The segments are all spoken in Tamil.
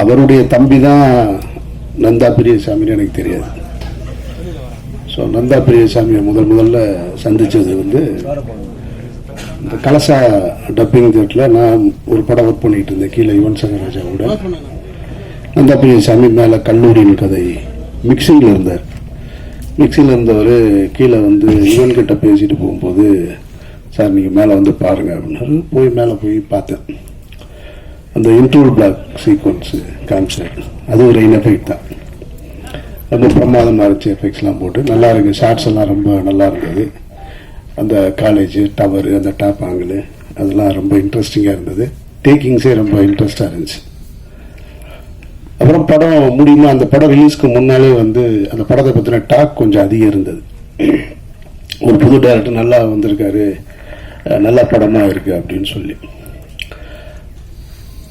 அவருடைய தம்பி தான் நந்தா பெரியசாமின்னு எனக்கு தெரியாது. ஸோ நந்தா பெரியசாமியை முதல் முதல்ல சந்தித்தது வந்து இந்த கலசா டப்பிங் தேட்டரில் நான் ஒரு படம் ஒர்க் பண்ணிட்டு இருந்தேன். கீழே யுவன் சங்கர் ராஜா கூட. நந்தா பெரியசாமி மேலே கல்லூரியின் கதை மிக்சிங்கில் இருந்தார். மிக்சியில் இருந்தவர் கீழே வந்து யுவன் கிட்ட பேசிட்டு போகும்போது சார் நீங்கள் மேலே வந்து பாருங்க அப்படின்னாரு. போய் மேலே போய் பார்த்தேன். அந்த இன்டர்வல் பிளாக் சீக்வன்ஸு காமிச்சார் அது ஒரு இன் எஃபெக்ட் தான். ரொம்ப பிரமாதமாக இருந்துச்சு எஃபெக்ட்ஸ்லாம் போட்டு. நல்லா இருக்குது ஷார்ட்ஸ் எல்லாம் ரொம்ப நல்லா இருந்தது. அந்த காலேஜ் டவர் அந்த டாப் ஆங்கிள் அதெல்லாம் ரொம்ப இன்ட்ரெஸ்டிங்காக இருந்தது. டேக்கிங்ஸே ரொம்ப இன்ட்ரெஸ்டாக இருந்துச்சு. அப்புறம் படம் முடியுமா? அந்த படம் ரிலீஸ்க்கு முன்னாலே வந்து அந்த படத்தை பற்றின டாக் கொஞ்சம் அதிகம் இருந்தது. ஒரு புது டேரக்டர் நல்லா வந்திருக்காரு. நல்ல படமாக இருக்குது அப்படின்னு சொல்லி.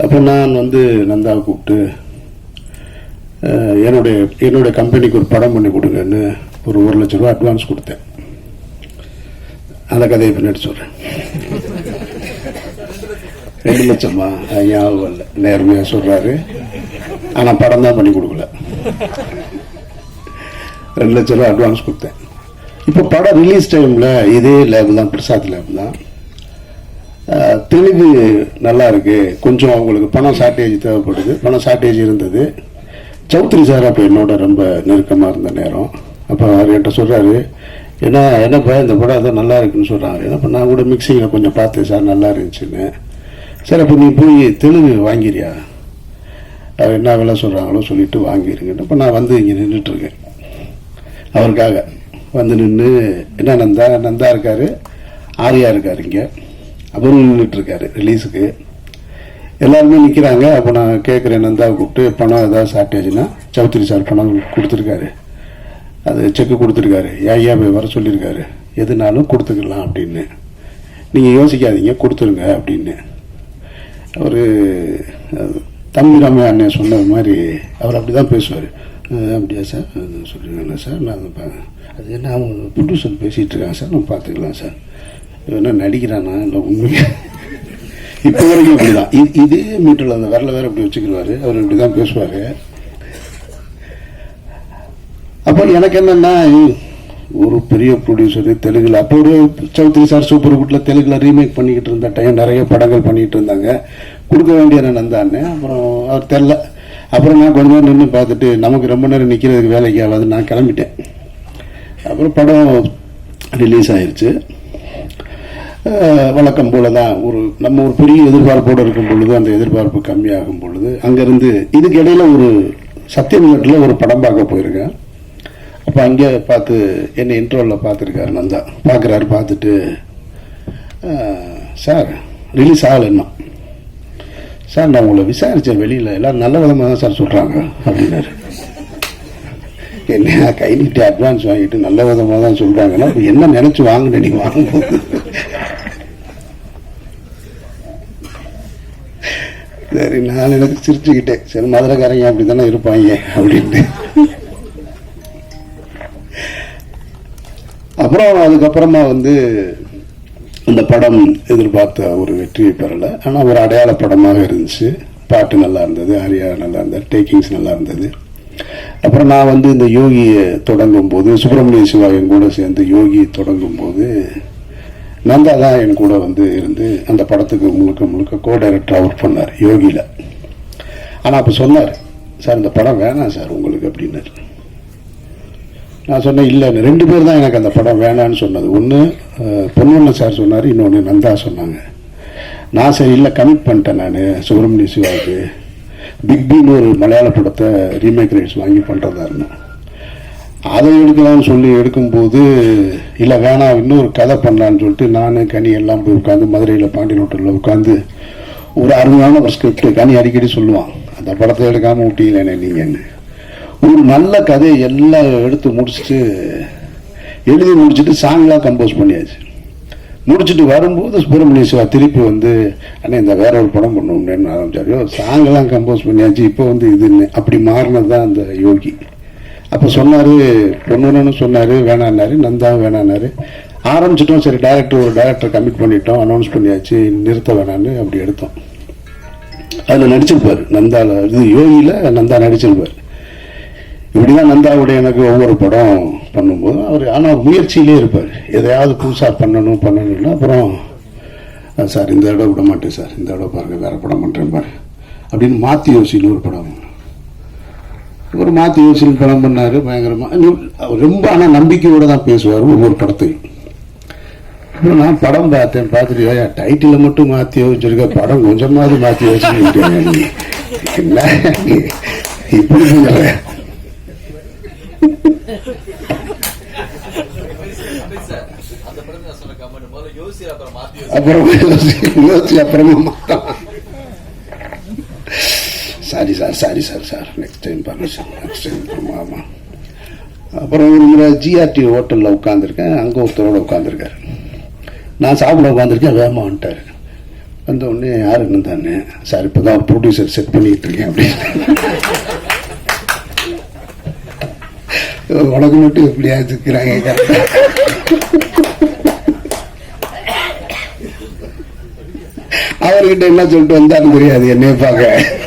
அப்போ நான் வந்து நந்தா கூப்பிட்டு என்னுடைய என்னுடைய கம்பெனிக்கு ஒரு படம் பண்ணி கொடுங்கன்னு ஒரு ஒரு லட்ச ரூபா அட்வான்ஸ் கொடுத்தேன். அந்த கதையை பின்னாடி சொல்கிறேன் ரெண்டு லட்சமா? ஞாபகம் இல்லை நேர்மையாக சொல்கிறாரு ஆனால் படம் தான் பண்ணி கொடுக்கல. ரெண்டு லட்ச ரூபா அட்வான்ஸ் கொடுத்தேன். இப்போ படம் ரிலீஸ் டைமில் இதே லேப் தான் பிரசாத் லேப் தான். தெளிவு நல்லா இருக்கு. கொஞ்சம் அவங்களுக்கு பணம் ஷார்ட்டேஜ் தேவைப்படுது. பணம் ஷார்ட்டேஜ் இருந்தது. சௌத்ரி சார் அப்போ என்னோட ரொம்ப நெருக்கமாக இருந்த நேரம். அப்போ அவர் என்கிட்ட சொல்கிறாரு என்ன என்னப்பா இந்த படம் ஏதோ நல்லா இருக்குன்னு சொல்கிறாங்க என்னப்பா நான் கூட மிக்சிங்கில் கொஞ்சம் பார்த்தேன் சார் நல்லா இருந்துச்சுன்னு. சரி அப்போ நீ போய் தெலுங்கு வாங்கிறியா? அவர் என்ன விலை சொல்கிறாங்களோ சொல்லிட்டு வாங்கிருங்கன்னு இப்போ நான் வந்து இங்கே நின்றுட்டுருக்கேன் அவருக்காக. வந்து நின்று என்ன நந்தா நந்தா இருக்காரு? ஆரியா இருக்காரு இங்கே. அவரும் நின்றுட்டு இருக்காரு ரிலீஸுக்கு எல்லாருமே நிற்கிறாங்க அப்போ நான் கேட்குறேன் நந்தா கூப்பிட்டு பணம் ஏதாவது சாப்பிட்டாச்சுன்னா சௌத்ரி சார் பணம் கொடுத்துருக்காரு. அது செக்கு கொடுத்துருக்காரு. ஏயா போய் வர சொல்லியிருக்காரு. எதுனாலும் கொடுத்துக்கலாம் அப்படின்னு. நீங்கள் யோசிக்காதீங்க கொடுத்துருங்க அப்படின்னு. அவர் தம்பி ராமையா அண்ணன் சொன்ன மாதிரி அவர் அப்படி தான் பேசுவார் அப்படியா சார்? அது சார்? நான் அது என்ன அவங்க ப்ரொடியூசர் பேசிகிட்டு இருக்காங்க சார். நான் பார்த்துக்கலாம் சார். என்ன நடிக்கிறானா? இல்லை உண்மையா? இப்போ வரைக்கும் அப்படிதான். இது இதே மீட்டரில் அந்த வரல வேற இப்படி வச்சுக்கிடுவாரு அவர் இப்படி தான் பேசுவார். அப்போ எனக்கு என்னன்னா ஒரு பெரிய ப்ரொடியூசர் தெலுங்கில் அப்போ ஒரு சௌத்ரி சார் சூப்பர் குட்டில் தெலுங்கில் ரீமேக் பண்ணிக்கிட்டு இருந்த டைம் நிறைய படங்கள் பண்ணிக்கிட்டு இருந்தாங்க. கொடுக்க வேண்டிய நான் நந்தான்னு. அப்புறம் அவர் தெரில. அப்புறம் நான் கொஞ்ச நேரம் நின்று பார்த்துட்டு நமக்கு ரொம்ப நேரம் நிற்கிறதுக்கு வேலைக்கு ஆகாது நான் கிளம்பிட்டேன். அப்புறம் படம் ரிலீஸ் ஆயிடுச்சு வழக்கம் போல தான் ஒரு நம்ம ஒரு பெரிய எதிர்பார்ப்போடு இருக்கும் பொழுது அந்த எதிர்பார்ப்பு கம்மியாகும் பொழுது அங்கேருந்து இதுக்கு இடையில ஒரு சத்தியமங்கலத்தில் ஒரு படம் பார்க்க போயிருக்கேன். அப்போ அங்கே பார்த்து என்னை இன்டர்வலில் பார்த்துருக்காரு நந்தா. பார்க்குறாரு பார்த்துட்டு சார் ரிலீஸ் ஆகலைன்னா சார் நான் உங்களை விசாரித்தேன் வெளியில். எல்லாம் நல்ல விதமாக தான் சார் சொல்கிறாங்க அப்படின்னாரு. என்ன கை நீட்டி அட்வான்ஸ் வாங்கிட்டு நல்ல விதமாக தான் சொல்கிறாங்கன்னா என்ன நினச்சி வாங்கினேன் நீ வாங்கும்போது? சரி நான் எனக்கு சிரிச்சுக்கிட்டேன். சரி மதுரைக்காரங்க அப்படி தானே இருப்பாங்க அப்படின்ட்டு. அப்புறம் அதுக்கப்புறமா வந்து இந்த படம் எதிர்பார்த்த ஒரு வெற்றியை பெறலை. ஆனால் ஒரு அடையாள படமாக இருந்துச்சு. பாட்டு நல்லா இருந்தது ஆரியா நல்லா இருந்தது டேக்கிங்ஸ் நல்லா இருந்தது. அப்புறம் நான் வந்து இந்த யோகியை தொடங்கும் போது சுப்பிரமணிய சிவாயன் கூட சேர்ந்து யோகி தொடங்கும் போது நந்தா தான் என் கூட வந்து இருந்து அந்த படத்துக்கு முழுக்க முழுக்க கோ டைரக்டராக ஒர்க் பண்ணார் யோகியில் ஆனால் அப்போ சொன்னார் சார் இந்த படம் வேணாம் சார் உங்களுக்கு அப்படின்னாரு நான் சொன்னேன் இல்லை ரெண்டு பேர் தான் எனக்கு அந்த படம் வேணான்னு சொன்னது. ஒன்று பொன்வண்ணன் சார் சொன்னார் இன்னொன்று நந்தா சொன்னாங்க. நான் சரி இல்லை கமிட் பண்ணிட்டேன் நான் சுப்பிரமணிய சிவாவுக்கு. பிக் பின்னு ஒரு மலையாள படத்தை ரீமேக் ரைட்ஸ் வாங்கி பண்ணுறதா இருந்தேன் அதை எடுக்கலாம்னு சொல்லி எடுக்கும்போது இல்லை வேணாம் இன்னொரு கதை பண்ணலான்னு சொல்லிட்டு நான் கனி எல்லாம் போய் உட்காந்து மதுரையில் பாண்டியன் ஹோட்டலில் உட்காந்து ஒரு அருமையான ஒரு ஸ்கிரிப்ட் கனி அடிக்கடி சொல்லுவான். அந்த படத்தை எடுக்காமல் விட்டீங்களே நீங்கன்னு ஒரு நல்ல கதையை எல்லாம் எடுத்து முடிச்சுட்டு எழுதி முடிச்சுட்டு சாங்லாம் கம்போஸ் பண்ணியாச்சு. முடிச்சுட்டு வரும்போது சுப்பிரமணிய சிவா திருப்பி வந்து அண்ணே இந்த வேற ஒரு படம் பண்ணுவோம்னு ஆரம்பிச்சாரு. சாங்கெல்லாம் கம்போஸ் பண்ணியாச்சு இப்போ வந்து இதுன்னு அப்படி மாறினது தான் அந்த யோகி. அப்போ சொன்னார் பொண்ணுன்னு சொன்னார் வேணான்னாரு நந்தா வேணான்னாரு. ஆரம்பிச்சிட்டோம் சரி டேரக்டர் ஒரு டேரக்டர் கமிட் பண்ணிட்டோம் அனௌன்ஸ் பண்ணியாச்சு நிறுத்த வேணான்னு அப்படி எடுத்தோம். அதில் நடிச்சிருப்பார் நந்தாவில் இது யோகியில் நந்தா நடிச்சிருப்பார். இப்படிதான் நந்தாவுடைய எனக்கு ஒவ்வொரு படம் பண்ணும்போது அவர் ஆனால் முயற்சியிலே இருப்பார். எதையாவது புதுசாக பண்ணணும் பண்ணணும்னா அப்புறம் சார் இந்த இடம் விட மாட்டேன் சார். இந்த இடம் பாருங்கள் வேறு படம் பண்ணுறேன் பாரு. அப்படின்னு மாற்றி யோசின்னு ஒரு படம். ஒரு மாற்றி யோசின்னு படம் பண்ணார் பயங்கரமாக ரொம்ப ஆனால் நம்பிக்கையோடு தான் பேசுவார் ஒவ்வொரு படத்தையும். அப்புறம் நான் படம் பார்த்தேன் பார்த்துட்டு "ஏய்யா, டைட்டிலை மட்டும் மாற்றி யோசிச்சிருக்க படம் கொஞ்சமாவது மாற்றி என்ன நீ இப்படி அப்புறம் யோசி. அப்புறம் யோசிச்சு அப்புறமா Matthan sorry sir sorry sir sir. Next time பண்ண சார் நெக்ஸ்ட் டைம் ஆமாம் அப்புறம் ஒரு முறை ஜிஆர்டி ஹோட்டலில் உட்காந்துருக்கேன் அங்கே ஒருத்தரோட உட்காந்துருக்காரு நான் சாப்பிட உட்காந்துருக்கேன் வேகமாக வந்துட்டார். வந்த உடனே யாருன்னு தானே? சார் இப்போ தான் ப்ரொடியூசர் செட் பண்ணிட்டு இருக்கேன் அப்படின்னு. உனக்கு மட்டும் எப்படியா இருக்கிறாங்க அவர்கிட்ட என்ன சொல்லிட்டு வந்தாலும் தெரியாது என்னைய பார்க்க.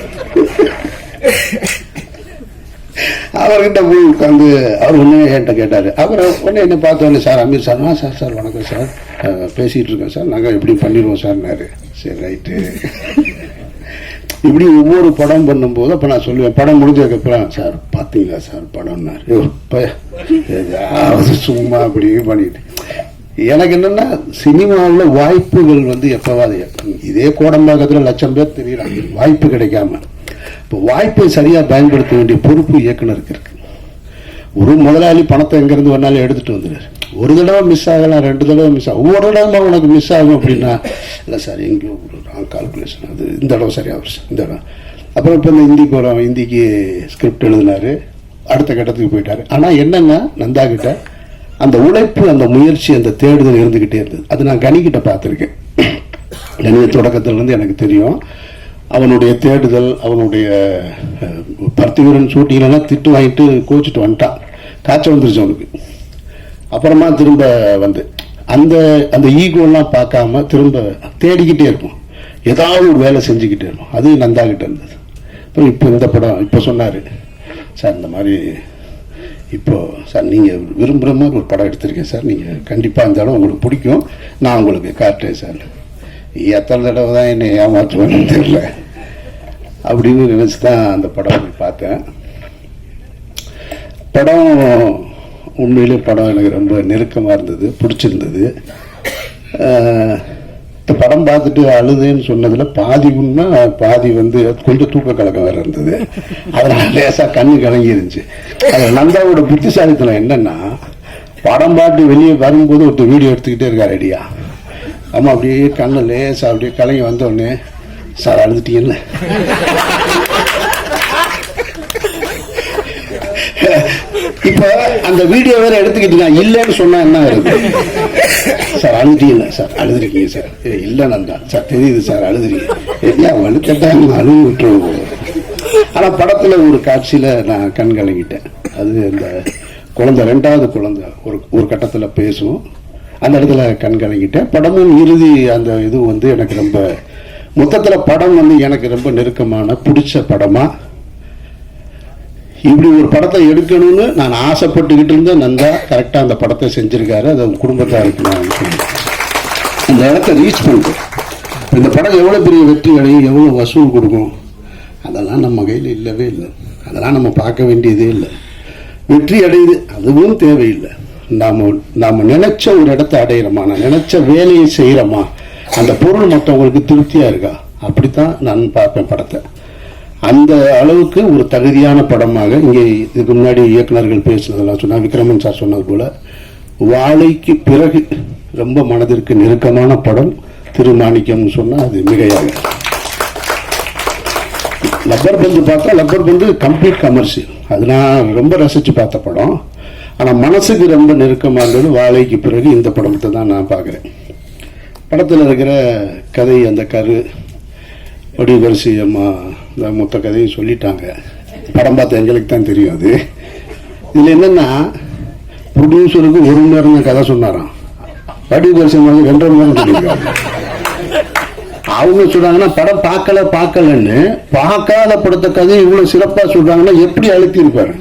அவர்கிட்ட போய் உட்காந்து அவர் ஒன்று என்கிட்ட கேட்டார். அப்புறம் உடனே என்ன பார்த்தோன்னே சார் அமீர் சார் ஆ சார் சார் வணக்கம் சார். பேசிகிட்டு பேசிட்டு இருக்கேன் சார். நாங்கள் எப்படி பண்ணிடுவோம் சார்னாரு சரி ரைட்டு. இப்படி ஒவ்வொரு படம் பண்ணும்போது அப்போ நான் சொல்லுவேன் படம் முடிஞ்சதுக்கப்புறம் சார் பார்த்தீங்களா சார் படம்னாரு? சும்மா அப்படி பண்ணிட்டு. எனக்கு என்னன்னா சினிமாவில் வாய்ப்புகள் வந்து எப்பவாது இதே கோடம்பாக்கத்தில் லட்சம் பேர் தெரியுறாங்க. வாய்ப்பு கிடைக்காம. இப்போ வாய்ப்பை சரியாக பயன்படுத்த வேண்டிய பொறுப்பு இயக்குனருக்கு இருக்கு. ஒரு முதலாளி பணத்தை எங்கேருந்து வேணாலும் எடுத்துட்டு வந்துடுறாரு. ஒரு தடவை மிஸ் ஆகலாம் ரெண்டு தடவை மிஸ் ஆகும் ஒவ்வொரு தடவை உனக்கு மிஸ் ஆகும் அப்படின்னா இல்லை சார் எங்கேயோ ஒரு ராங் கால்குலேஷன் அது இந்த தடவை சரியாக சார் இந்த தடவை. அப்புறம் இப்போ இந்த ஹிந்திக்கு வரோம் ஹிந்திக்கு ஸ்கிரிப்ட் எழுதினாரு அடுத்த கட்டத்துக்கு போயிட்டாரு. ஆனால் என்னென்னா நந்தா கிட்ட அந்த உழைப்பு அந்த முயற்சி அந்த தேடுதல் இருந்துக்கிட்டே இருந்தது. அது நான் கனிக்கிட்ட பார்த்துருக்கேன். கணித தொடக்கத்துல இருந்து எனக்கு தெரியும். அவனுடைய தேடுதல் அவனுடைய பர்த்திவீரன் ஷூட்டிங்லாம் திட்டு வாங்கிட்டு கோச்சிட்டு வந்துட்டான். காய்ச்சல் வந்துருச்சு அவனுக்கு. அப்புறமா திரும்ப வந்து அந்த அந்த ஈகோலாம் பார்க்காம திரும்ப தேடிக்கிட்டே இருக்கும் ஏதாவது ஒரு வேலை செஞ்சுக்கிட்டே இருக்கும் அது நந்தாகிட்ட இருந்தது. அப்புறம் இப்போ இந்த படம் இப்போ சொன்னார் சார் இந்த மாதிரி இப்போது சார் நீங்கள் விரும்புகிற மாதிரி ஒரு படம் எடுத்திருக்கேன் சார். நீங்கள் கண்டிப்பாக இந்த இடம் உங்களுக்கு பிடிக்கும். நான் உங்களுக்கு காட்டுறேன் சார். எத்தனை தடவை தான் என்னை ஏமாற்றுவேன்னு தெரியல. அப்படின்னு நினச்சி தான் அந்த படம் பார்த்தேன். படம் உண்மையிலே படம் எனக்கு ரொம்ப நெருக்கமாக இருந்தது பிடிச்சிருந்தது. இந்த படம் பார்த்துட்டு அழுதுன்னு சொன்னதில் பாதி உண்மை பாதி வந்து கொஞ்சம் தூக்க கலக்கம் வேற இருந்தது. அதனால் லேசாக கண்ணு கலங்கி இருந்துச்சு அதில் நந்தாவோட புத்திசாலித்தனம் என்னென்னா படம் பார்த்து வெளியே வரும்போது ஒருத்தர் வீடியோ எடுத்துக்கிட்டே இருக்கார் ரெடியா ஆமாம் அப்படியே கண்ணு லேசாக அப்படியே கலங்கி வந்தோடனே சார் அழுதுட்டீங்கல்ல இப்ப அந்த வீடியோ வேற எடுத்துக்கிட்டீங்க இல்லைன்னு சொன்னா என்ன இருக்கு சார் அழுதுட்டீங்க சார்? அழுதுருக்கீங்க சார். ஏ, இல்ல தான் சார் தெரியுது சார் அழுதுறீங்க ஏன் வலுக்கட்டாங்க அழுது விட்டுருவோம் ஆனா படத்துல ஒரு காட்சியில நான் கண் கலங்கிட்டேன். அது அந்த குழந்தை ரெண்டாவது குழந்தை. ஒரு ஒரு கட்டத்துல பேசும். அந்த இடத்துல கண் கலங்கிட்டேன். படமும் இறுதி அந்த இது வந்து எனக்கு ரொம்ப மொத்தத்தில் படம் வந்து எனக்கு ரொம்ப நெருக்கமான பிடிச்ச படமா? இப்படி ஒரு படத்தை எடுக்கணும்னு நான் ஆசைப்பட்டுக்கிட்டு இருந்த நந்தா கரெக்டாக அந்த படத்தை செஞ்சிருக்காரு. அது அவங்க குடும்பத்தாருக்கு நான் அந்த இடத்த ரீச் பண்ணுறேன் இந்த படம் எவ்வளோ பெரிய வெற்றி அடையும் எவ்வளோ வசூல் கொடுக்கும்? அதெல்லாம் நம்ம கையில் இல்லவே இல்லை. அதெல்லாம் நம்ம பார்க்க வேண்டியதே இல்லை. வெற்றி அடையுது. அதுவும் தேவையில்லை. நாம் நாம் நினச்ச ஒரு இடத்த அடையிறோமா? நான் நினச்ச வேலையை செய்கிறோமா அந்த பொருள் மற்றவங்களுக்கு திருப்தியாக இருக்கா? அப்படித்தான் நான் பார்ப்பேன் படத்தை. அந்த அளவுக்கு ஒரு தகுதியான படமாக இங்கே இதுக்கு முன்னாடி இயக்குனர்கள் பேசுனதெல்லாம் சொன்னால் விக்ரமன் சார் சொன்னது போல வாழைக்கு பிறகு ரொம்ப மனதிற்கு நெருக்கமான படம் திருமாணிக்கம்னு சொன்னால் அது மிகையாக. லப்பர் பந்து பார்த்தா லப்பர் பந்து கம்ப்ளீட் கமர்ஷியல் அது நான் ரொம்ப ரசித்து பார்த்த படம். ஆனால் மனசுக்கு ரொம்ப நெருக்கமாக இருந்தது வாழைக்கு பிறகு இந்த படத்தை தான் நான் பார்க்குறேன். படத்தில் இருக்கிற கதை அந்த கரு வடிவரிசி அம்மா இந்த மொத்த கதையும் சொல்லிட்டாங்க. படம் பார்த்த எங்களுக்கு தான் தெரியும் அது. இதில் என்னன்னா ப்ரொடியூசருக்கு ஒரு மணி நேரம் தான் கதை சொன்னாராம். வடிவரிசி அம்மா ரெண்டரை மணி நேரம் சொல்லியிருக்காங்க. அவங்க சொல்றாங்கன்னா படம் பார்க்கல பார்க்கலன்னு பார்க்காத படத்த கதையை இவ்வளவு சிறப்பா சொல்றாங்கன்னா எப்படி அழுத்தி இருப்பாரு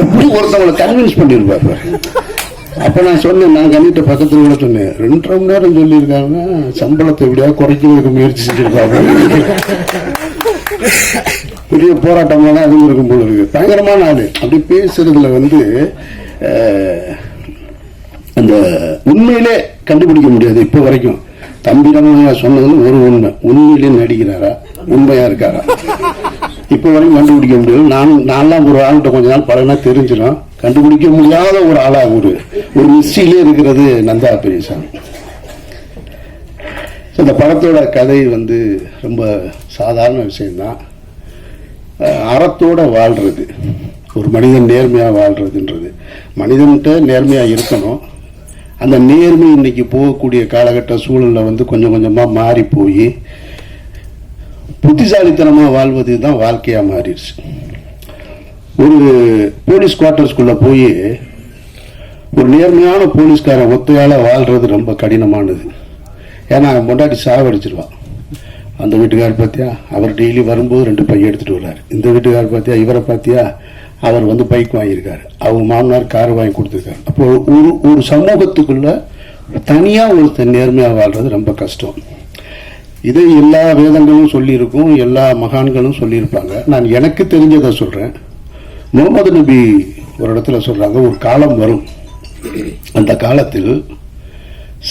எப்படி ஒருத்தவங்களை கன்வின்ஸ் பண்ணிருப்பாரு பாரு. அப்போ நான் சொன்னேன் நான் கண்ணிட்ட பக்கத்தில் கூட சொன்னேன். ரெண்டரை மணி நேரம் சொல்லியிருக்காங்கன்னா சம்பளத்தை எப்படியா குறைக்கிறதுக்கு முயற்சி செஞ்சிருக்காங்க பெரிய போராட்டமெல்லாம் அதுவும் இருக்கும் போல இருக்கு. பயங்கரமான ஆள். அப்படி பேசுறதுல வந்து அந்த உண்மையிலே கண்டுபிடிக்க முடியாது இப்போ வரைக்கும். தம்பிடமாக சொன்னது ஒரு உண்மை. உண்மையிலே நடிக்கிறாரா? உண்மையா இருக்காரா? இப்போ வரைக்கும் கண்டுபிடிக்க முடியாது. நான் நான்லாம் ஒரு ஆள்கிட்ட கொஞ்ச நாள் பழகினா தெரிஞ்சிடும் கண்டுபிடிக்க முடியாத ஒரு ஆளா ஒரு ஒரு மிஸ்டிலே இருக்கிறது நந்தா பெரியசாமி. So, இந்த படத்தோட கதை வந்து ரொம்ப சாதாரண விஷயம்தான் அறத்தோட வாழ்றது. ஒரு மனிதன் நேர்மையாக வாழ்றதுன்றது. மனிதன்கிட்ட நேர்மையாக இருக்கணும். அந்த நேர்மை இன்னைக்கு போகக்கூடிய காலகட்ட சூழலில் வந்து கொஞ்சம் கொஞ்சமாக மாறி போய் புத்திசாலித்தனமாக வாழ்வது தான் வாழ்க்கையாக மாறிடுச்சு. ஒரு போலீஸ் குவார்டர்ஸ்குள்ள போய் ஒரு நேர்மையான போலீஸ்காரன் ஒத்தையால் வாழ்றது ரொம்ப கடினமானது. ஏன்னா அவன் பொண்டாட்டி சாவடிச்சிருவான் அந்த வீட்டுக்காரர் பார்த்தியா அவர் டெய்லி வரும்போது ரெண்டு பையன் எடுத்துட்டு வர்றாரு. இந்த வீட்டுக்காரர் பார்த்தியா இவரை பார்த்தியா அவர் வந்து பைக் வாங்கியிருக்காரு. அவங்க மாமனார் கார் வாங்கி கொடுத்துருக்காரு. அப்போ ஒரு ஒரு சமூகத்துக்குள்ள தனியாக ஒருத்தன் நேர்மையாக வாழ்றது ரொம்ப கஷ்டம். இதை எல்லா வேதங்களும் சொல்லியிருக்கும் எல்லா மகான்களும் சொல்லியிருப்பாங்க. நான் எனக்கு தெரிஞ்சதை சொல்கிறேன் முகமது நபி ஒரு இடத்துல சொல்கிறாங்க ஒரு காலம் வரும். அந்த காலத்தில்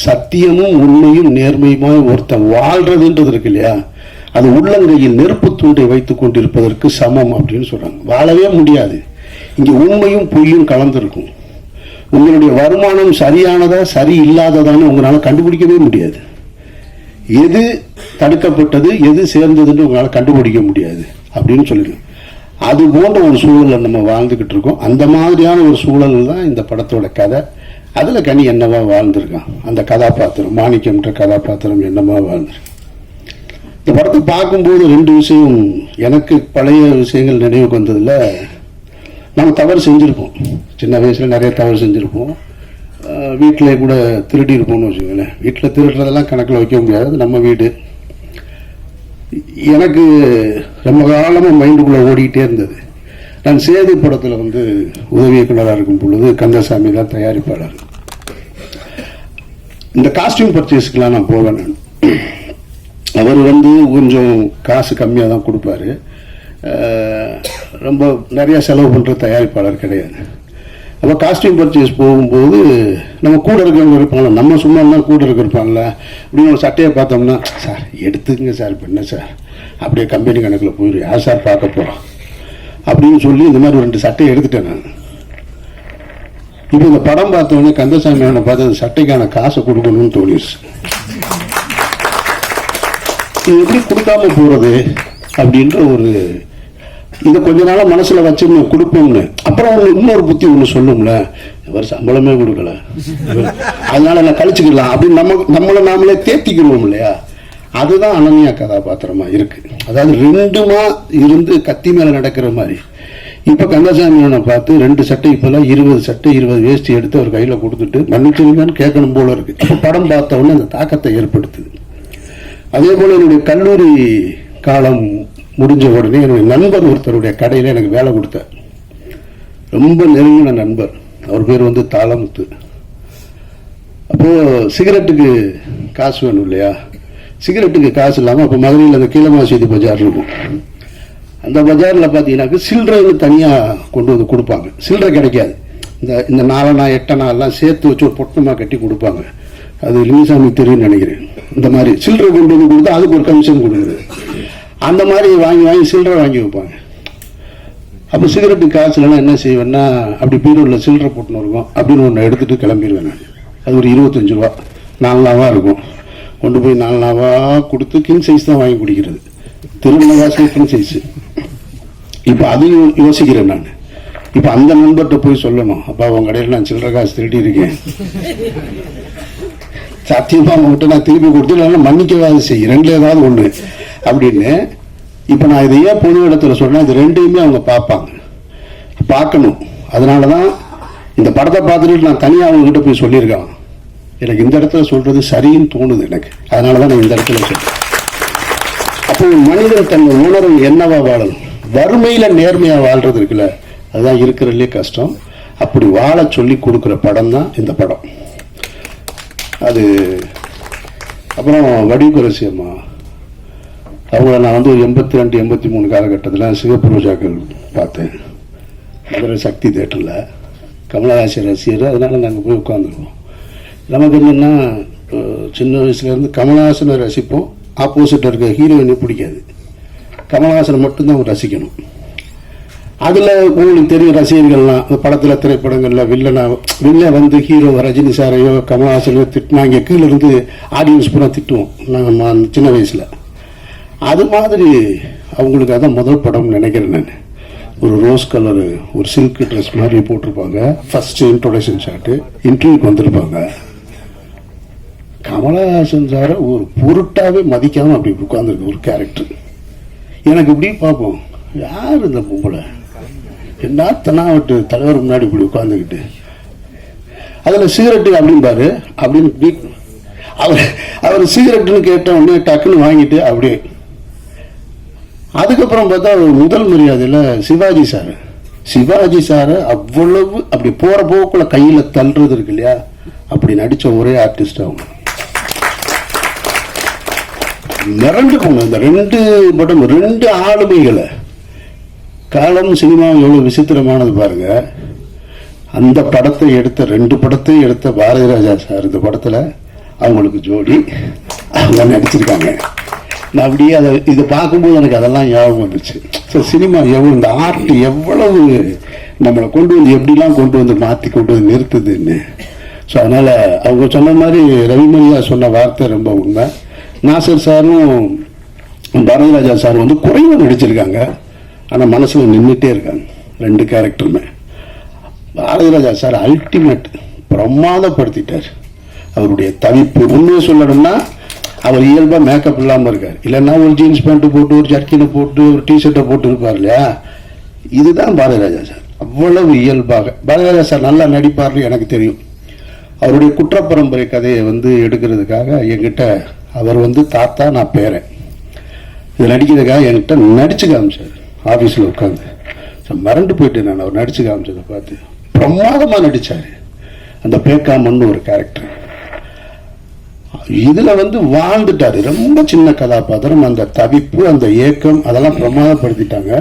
சத்தியமும் உண்மையும் நேர்மையுமாய் ஒருத்தன் வாழ்றதுன்றது இருக்கு இல்லையா? அது உள்ளங்கையில் நெருப்பு தூண்டை வைத்து கொண்டிருப்பதற்கு சமம் அப்படின்னு சொல்கிறாங்க வாழவே முடியாது. இங்கே உண்மையும் பொய்யும் கலந்துருக்கும். உங்களுடைய வருமானம் சரியானதா சரி இல்லாததான்னு உங்களால் கண்டுபிடிக்கவே முடியாது. எது தடுக்கப்பட்டது எது சேர்ந்ததுன்னு உங்களால் கண்டுபிடிக்க முடியாது அப்படின்னு சொல்லிடுங்க அது போன்ற ஒரு சூழலில் நம்ம வாழ்ந்துக்கிட்டு இருக்கோம். அந்த மாதிரியான ஒரு சூழல் தான் இந்த படத்தோட கதை. அதில் கனி என்னவா வாழ்ந்திருக்கான்? அந்த கதாபாத்திரம் மாணிக்கம்ன்ற கதாபாத்திரம் என்னவா வாழ்ந்திருக்கான்? இந்த படத்தை பார்க்கும்போது ரெண்டு விஷயம் எனக்கு பழைய விஷயங்கள் நினைவுக்கு வந்ததில் நம்ம தவறு செஞ்சுருப்போம். சின்ன வயசில் நிறைய தவறு செஞ்சுருப்போம். வீட்டிலே கூட திருடி இருப்போம்னு வச்சுக்கோங்களேன். வீட்டில் திருடுறதெல்லாம் கணக்கில் வைக்க முடியாது. நம்ம வீடு. எனக்கு ரொம்ப காலமாக மைண்டுக்குள்ளே ஓடிக்கிட்டே இருந்தது. நான் சேது படத்தில் வந்து உதவி இயக்குனராக இருக்கும் பொழுது கந்தசாமி தான் தயாரிப்பாளர். இந்த காஸ்டியூம் பர்ச்சேஸ்க்கெலாம் நான் போவேன் நான். அவர் வந்து கொஞ்சம் காசு கம்மியாக தான் கொடுப்பாரு. ரொம்ப நிறையா செலவு பண்ணுற தயாரிப்பாளர் கிடையாது. அப்போ காஸ்டியூம் பர்ச்சேஸ் போகும்போது நம்ம கூட இருக்கிறவங்க இருப்பாங்களா நம்ம சும்மா கூட இருக்க இருப்பாங்களா அப்படின்னு ஒரு சட்டையை பார்த்தோம்னா சார் எடுத்துக்கங்க சார் இப்போ என்ன சார்? அப்படியே கம்பெனி கணக்கில் போயிடும் யார் சார் பார்க்க போகிறோம் அப்படின்னு சொல்லி இந்த மாதிரி ரெண்டு சட்டையை எடுத்துட்டேன் நான். இப்போ இந்த படம் பார்த்தோடனே கந்தசாமி அவனை பார்த்து அந்த சட்டைக்கான காசை கொடுக்கணும்னு தோணிடுச்சு இது எப்படி கொடுக்காம போகிறது அப்படின்ற ஒரு இதை கொஞ்ச நாளாக மனசில் வச்சு கொடுப்போம்னு அப்புறம் ஒரு இன்னொரு புத்தி ஒன்று சொல்லும்ல. இவர் சம்பளமே கொடுக்கல. அதனால நான் கழிச்சுக்கலாம் அப்படின்னு நம்ம நம்மளை நாமளே தேத்திக்கிடுவோம் இல்லையா? அதுதான் அனன்யா கதாபாத்திரமா இருக்குது அதாவது ரெண்டுமா இருந்து கத்தி மேல நடக்கிற மாதிரி. இப்ப கந்தசாமியை பார்த்து ரெண்டு சட்டை இப்பெல்லாம் இருபது சட்டை இருபது வேஷ்டி எடுத்து அவர் கையில கொடுத்துட்டு மன்னிச்சிருங்கன்னு கேட்கணும் போல இருக்கு. இப்ப படம் பார்த்த உடனே அந்த தாக்கத்தை ஏற்படுத்துது. அதே போல என்னுடைய கல்லூரி காலம் முடிஞ்ச உடனே என்னுடைய நண்பர் ஒருத்தருடைய கடையில் எனக்கு வேலை கொடுத்தார். ரொம்ப நெருங்கின நண்பர். அவர் பேர் வந்து தாளமுத்து. அப்போது சிகரெட்டுக்கு காசு வேணும் இல்லையா? சிகரெட்டுக்கு காசு இல்லாமல் அப்போ மதுரையில் அந்த கீழமாசேதி பஜார் இருக்கும். அந்த பஜாரில் பார்த்தீங்கன்னாக்க சில்லறைன்னு தனியாக கொண்டு வந்து கொடுப்பாங்க. சில்லறை கிடைக்காது. இந்த இந்த நாலனா எட்டனாலாம் சேர்த்து வச்சு ஒரு பொட்டமாக கட்டி கொடுப்பாங்க. அது லிங்கசாமி தெரியும்னு நினைக்கிறேன். இந்த மாதிரி சில்லறை கொண்டு வந்து கொடுத்தா அதுக்கு ஒரு கமிஷன் கொடுக்குறது அந்த மாதிரி வாங்கி வாங்கி சில்லறை வாங்கி வைப்பாங்க. அப்போ சிகரெட்டு காசுலாம் என்ன செய்வேன்னா அப்படி பீரோடில் சில்லறை போட்டுன்னு இருக்கும். அப்படின்னு ஒன்று எடுத்துகிட்டு கிளம்பிடுவேன் நான். அது ஒரு இருபத்தஞ்சு ரூபா. நாலாவாக இருக்கும். கொண்டு போய் நாலு நாளாக கொடுத்து கிங் சைஸ் தான் வாங்கி குடிக்கிறது. திருமண காசு கிங் சைஸ் இப்போ அதையும் யோசிக்கிறேன் நான். இப்போ அந்த நண்பர்கிட்ட போய் சொல்லணும். அப்பா உன் கடையில் நான் சில்லறை காசு திருடி இருக்கேன் சத்தியமா அவங்ககிட்ட நான் திருப்பி கொடுத்து இல்லைன்னா மன்னிக்கவாது செய். ரெண்டு ஏதாவது ஒன்று அப்படின்னு இப்போ நான் இதை ஏன் பொது இடத்துல சொன்னேன்? இது ரெண்டையுமே அவங்க பார்ப்பாங்க. பார்க்கணும். அதனால தான் இந்த படத்தை பார்த்துட்டு நான் தனியாக அவங்ககிட்ட போய் சொல்லியிருக்கேன். எனக்கு இந்த இடத்துல சொல்றது சரின்னு தோணுது எனக்கு. அதனால தான் நான் இந்த இடத்துல சொல்றேன். அப்போ மனிதர் தன் உணர்வு என்னவா வாழணும்? வறுமையில நேர்மையா வாழ்றது இருக்குல்ல அதுதான் இருக்கிறதுலே கஷ்டம். அப்படி வாழ சொல்லி கொடுக்குற படம் தான் இந்த படம். அது அப்புறம் வடிவுக்கரசி அம்மா அவங்கள நான் வந்து ஒரு எண்பத்தி ரெண்டு எண்பத்தி மூணு காலகட்டத்தில் சிவப்பு ரோஜாக்கள் பார்த்தேன். மதுரை சக்தி தேட்டரில். கமலஹாசன் ரசிகர் அதனால நாங்கள் போய் உட்காந்துருவோம் நமக்கு என்னென்னா சின்ன வயசுலேருந்து கமலஹாசனை ரசிப்போம். ஆப்போசிட்டில் இருக்க ஹீரோயினை பிடிக்காது. கமலஹாசனை மட்டும்தான் ரசிக்கணும். அதில் உங்களுக்கு தெரியும் ரசிகர்கள்லாம் அந்த படத்தில் திரைப்படங்களில் வில்லனா வில்ல வந்து ஹீரோ ரஜினி சாரையோ கமலஹாசனையோ திட்டினாங்க. கீழே இருந்து ஆடியன்ஸ் பூரா திட்டுவோம். நாங்கள் சின்ன வயசில். அது மாதிரி அவங்களுக்கு அதான் முதல் படம் நினைக்கிறேன் நான். ஒரு ரோஸ் கலரு ஒரு சில்க் ட்ரெஸ் மாதிரி போட்டிருப்பாங்க. ஃபஸ்ட்டு இன்ட்ரொடக்ஷன் ஷாட்டு இன்டர்வியூக்கு வந்திருப்பாங்க. கமலஹாசன் சாரை ஒரு பொருட்டாவே மதிக்காம அப்படி உட்கார்ந்துருக்கு ஒரு கேரக்டர் எனக்கு இப்படி பார்ப்போம். யார் இந்த பொம்பளை? என்ன தலைவர் முன்னாடி இப்படி உட்காந்துக்கிட்டு அதில் சிகரெட்டு அப்படிம்பாரு. அப்படின்னு இப்படி- அவர் அவர் சிகரெட்டுன்னு கேட்ட உடனே டக்குன்னு வாங்கிட்டு அப்படியே. அதுக்கப்புறம் பார்த்தா அவர் முதல் மரியாதையில் சிவாஜி சார். சிவாஜி சாரை அவ்வளவு அப்படி போகிற போக்குள்ள கையில் தள்ளுறது இருக்கு இல்லையா? அப்படி நடித்த ஒரே ஆர்டிஸ்ட் அவங்க. மிரண்டு போங்க இந்த ரெண்டு படம் ரெண்டு ஆளுமைகளை. காலம் சினிமா எவ்வளோ விசித்திரமானது பாருங்க. அந்த படத்தை எடுத்த ரெண்டு படத்தையும் எடுத்த பாரதி ராஜா சார் இந்த படத்தில் அவங்களுக்கு ஜோடி. அவங்க நடிச்சிருக்காங்க. நான் அப்படியே அதை இதை பார்க்கும்போது எனக்கு அதெல்லாம் ஞாபகம் வந்துச்சு ஸோ சினிமா எவ்வளோ இந்த ஆர்ட் எவ்வளவு நம்மளை கொண்டு வந்து எப்படிலாம் கொண்டு வந்து மாற்றி கொண்டு வந்து நிறுத்துதுன்னு. ஸோ அதனால் அவங்க சொன்ன மாதிரி ரவிமணியா சொன்ன வார்த்தை ரொம்ப உண்மை. நாசர் சாரும் பாரதிராஜா சார் வந்து குறைவாக நடிச்சிருக்காங்க. ஆனால் மனசில் நின்றுட்டே இருக்காங்க ரெண்டு கேரக்டருமே. பாரதிராஜா சார் அல்டிமேட் பிரமாதப்படுத்திட்டார். அவருடைய தவிப்பு உண்மையை சொல்லணும்னா அவர் இயல்பாக மேக்கப் இல்லாமல் இருக்கார். இல்லைன்னா ஒரு ஜீன்ஸ் பேண்ட்டு போட்டு ஒரு ஜர்க்கினை போட்டு ஒரு டிஷர்ட்டை போட்டு இருப்பார் இல்லையா? இதுதான் பாரதிராஜா சார். அவ்வளவு இயல்பாக. பாரதிராஜா சார் நல்லா நடிப்பார்னு எனக்கு தெரியும். அவருடைய குற்றப்பரம்பரை கதையை வந்து எடுக்கிறதுக்காக எங்கிட்ட அவர் வந்து தாத்தா நான் பேரன். இது நடிக்கிறதுக்காக என்கிட்ட நடிச்சு காமிச்சார். ஆஃபீஸில் உட்காந்து மறந்து போயிட்டேன் நான். அவர் நடிச்சு காமிச்சதை பார்த்து பிரமாதமாக நடித்தார் அந்த பேக்காமன்னு ஒரு கேரக்டர் இதில் வந்து வாழ்ந்துட்டாரு. ரொம்ப சின்ன கதாபாத்திரம். அந்த தவிப்பு அந்த ஏக்கம் அதெல்லாம் பிரமாதப்படுத்திட்டாங்க.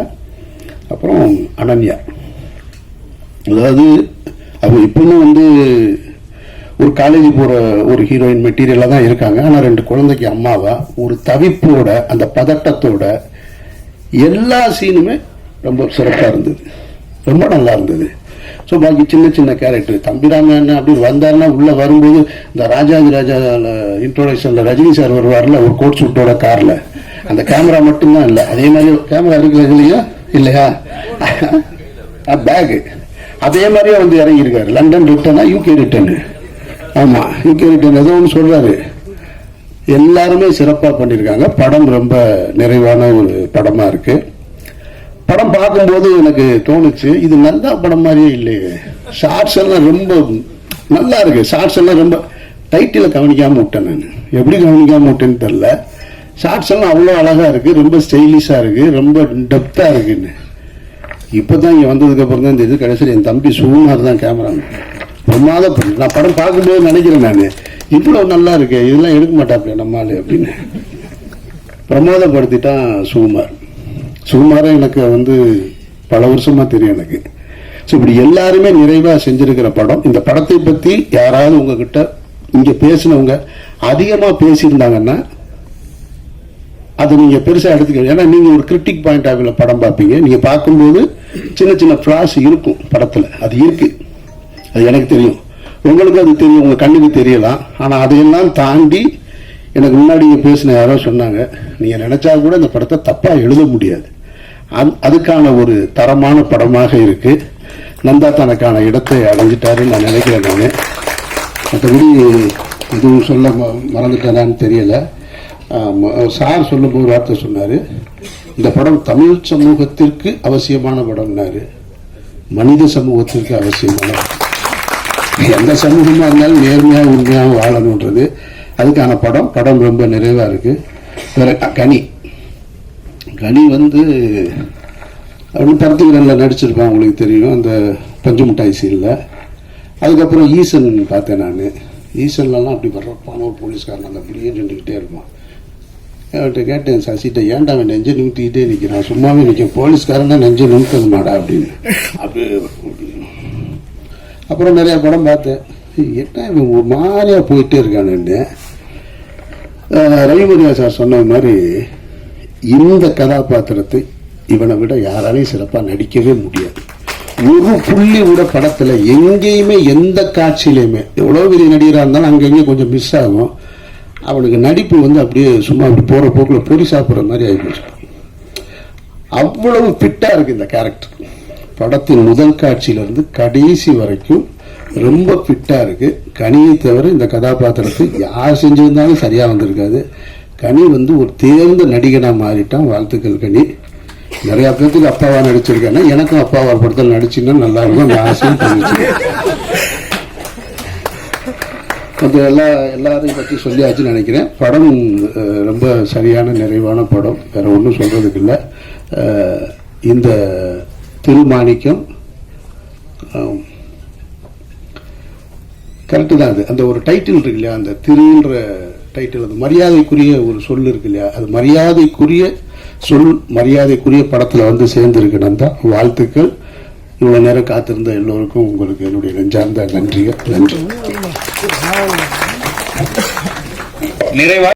அப்புறம் அனன்யா. அதாவது அவங்க இப்பவும் வந்து ஒரு காலேஜ் போற ஒரு ஹீரோயின் மெட்டீரியலா தான் இருக்காங்க. ஆனா ரெண்டு குழந்தைக்கு அம்மாவா? ஒரு தவிப்போட அந்த பதட்டத்தோட எல்லா சீனுமே ரொம்ப சிறப்பா இருந்தது. ரொம்ப நல்லா இருந்தது. ஸோ பாக்கி சின்ன சின்ன கேரக்டர் தம்பிராமன் அப்படி வந்தாருன்னா உள்ள வரும்போது இந்த ராஜாஜி ராஜா இன்ட்ரோடக்ஷன்ல ரஜினி சார் வருவார்ல ஒரு கோட் சூட்டோட கார்ல அந்த கேமரா மட்டும்தான் இல்லை. அதே மாதிரி கேமரா இருக்கிறது இல்லையா? இல்லையா? பேகு அதே மாதிரியே வந்து இறங்கியிருக்காரு. லண்டன் ரிட்டர்னா யூகே ரிட்டர்னு ஆமா யூகே ரிட்டர்ன் ஏதோ ஒன்று சொல்றாரு. எல்லாருமே சிறப்பாக பண்ணியிருக்காங்க படம் ரொம்ப நிறைவான ஒரு படமா இருக்கு. படம் பார்க்கும்போது எனக்கு தோணுச்சு இது நல்ல படம் மாதிரியே இல்லையே. ஷார்ட்ஸ் எல்லாம் ரொம்ப நல்லா இருக்கு. ஷார்ட்ஸ் எல்லாம் ரொம்ப டைட்டில கவனிக்காம விட்டேன் நான். எப்படி கவனிக்காம விட்டேன்னு தெரில ஷார்ட்ஸ் எல்லாம் அவ்வளோ அழகா இருக்கு ரொம்ப ஸ்டைலிஷா இருக்கு ரொம்ப டெப்தா இருக்குன்னு. இப்பதான் இங்க வந்ததுக்கு அப்புறம் தான் இந்த இது கடைசியில் என் தம்பி சுகுமார் தான் கேமரா பிரமாத படம். நான் படம் பார்க்கும்போது நினைக்கிறேன் நான். இவ்வளவு நல்லா இருக்கு இதெல்லாம் எடுக்க மாட்டாப்ல நம்மால் அப்படின்னு. பிரமாதப்படுத்திட்டான் சுகுமார். சுகுமாரை எனக்கு வந்து பல வருஷமா தெரியும் எனக்கு. ஸோ இப்படி எல்லாருமே நிறைவா செஞ்சுருக்கிற படம். இந்த படத்தை பத்தி யாராவது உங்ககிட்ட இங்க பேசினவங்க அதிகமா பேசியிருந்தாங்கன்னா அது நீங்க பெருசா எடுத்துக்க ஏன்னா நீங்கள் ஒரு கிரிட்டிக் பாயிண்ட் ஆஃப் படம் பார்ப்பீங்க. நீங்க பார்க்கும்போது சின்ன சின்ன ஃப்ளாஸ் இருக்கும் படத்துல. அது இருக்கு. அது எனக்கு தெரியும். உங்களுக்கு அது தெரியும் உங்கள் கண்ணுக்கு தெரியலாம். ஆனால் அதையெல்லாம் தாண்டி எனக்கு முன்னாடி பேசின யாரோ சொன்னாங்க நீங்கள் நினச்சா கூட இந்த படத்தை தப்பாக எழுத முடியாது. அது- அதுக்கான ஒரு தரமான படமாக இருக்கு. நந்தா தனக்கான இடத்தை அடைஞ்சிட்டாருன்னு நான் நினைக்கிறேன் நான். மற்றபடி எதுவும் சொல்ல ம- மறந்துட்டேனான்னு தெரியல. சார் சொல்லும்போது வார்த்தை சொன்னார். இந்த படம் தமிழ் சமூகத்திற்கு அவசியமான படம்னாரு. மனித சமூகத்திற்கு அவசியமான படம். எந்த சமூகமாக இருந்தாலும் நேர்மையாக உண்மையாக வாழணுன்றது. அதுக்கான படம். படம் ரொம்ப நிறைவாக இருக்குது கனி. கனி வந்து அவனு பருத்திகரனில் நடிச்சிருப்பான் உங்களுக்கு தெரியும். அந்த பஞ்சு மிட்டாய் சீனில் அதுக்கப்புறம் ஈசன் பார்த்தேன் நான். ஈசன்லலாம் அப்படி வர்றப்பான ஒரு போலீஸ்காரன் அந்த அப்படியே நின்றுக்கிட்டே இருப்பான். அவர்கிட்ட கேட்டேன் சசிட்ட ஏன்டா அவன் நெஞ்சை நிமித்திக்கிட்டே நிற்கிறான் சும்மாவே நிற்கும் போலீஸ்காரன் தான் நெஞ்சை நிமித்தது மாடா அப்படின்னு. அப்படி அப்புறம் நிறைய படம் பார்த்தேன். என்ன இவன் ஒரு மாதிரியாக போயிட்டே இருக்கானுன்னு அஹ் ரவிமுருகா சார் சொன்ன மாதிரி இந்த கதாபாத்திரத்தை இவனை விட யாராலையும் சிறப்பாக நடிக்கவே முடியாது. ஒரு புள்ளி கூட படத்தில் எங்கேயுமே எந்த காட்சியிலையுமே எவ்வளோ பெரிய நடிகராக இருந்தாலும் அங்கங்கே கொஞ்சம் மிஸ் ஆகும். அவனுக்கு நடிப்பு வந்து அப்படியே சும்மா அப்படி போகிற போக்கில் பொறி சாப்பிட்ற மாதிரி ஆகிப்போச்சு அவ்வளவு ஃபிட்டாக இருக்குது இந்த கேரக்டர் படத்தின் முதல் காட்சியிலிருந்து கடைசி வரைக்கும் ரொம்ப ஃபிட்டாக இருக்கு. கனியை தவிர இந்த கதாபாத்திரத்தை யார் செஞ்சிருந்தாலும் சரியாக வந்திருக்காது. கனி வந்து ஒரு தேர்ந்த நடிகனாக மாறிட்டான். வாழ்த்துக்கள் கனி. நிறையா பேர்த்துக்கு அப்பாவா நடிச்சிருக்கேன்னா எனக்கும் அப்பாவா படத்தில் நடிச்சுன்னா நல்லா இருக்கும் அந்த ஆசையும் தெரிஞ்சிருக்கேன் கொஞ்சம் எல்லா எல்லாரையும் பற்றி சொல்லியாச்சுன்னு நினைக்கிறேன். படம் ரொம்ப சரியான நிறைவான படம். வேற ஒன்றும் சொல்றதுக்கு இல்லை. இந்த திருமாணிக்கம் கரெக்டு தான் அது. அந்த ஒரு டைட்டில் இருக்கு இல்லையா அந்த திருன்ற டைட்டில் அது மரியாதைக்குரிய ஒரு சொல் இருக்கு இல்லையா அது மரியாதைக்குரிய சொல் மரியாதைக்குரிய படத்தில் வந்து சேர்ந்துருக்கணும் தான் வாழ்த்துக்கள். இவ்வளோ நேரம் காத்திருந்த எல்லோருக்கும் உங்களுக்கு என்னுடைய நெஞ்சார்ந்த நன்றிகள். நன்றி. நிறைவா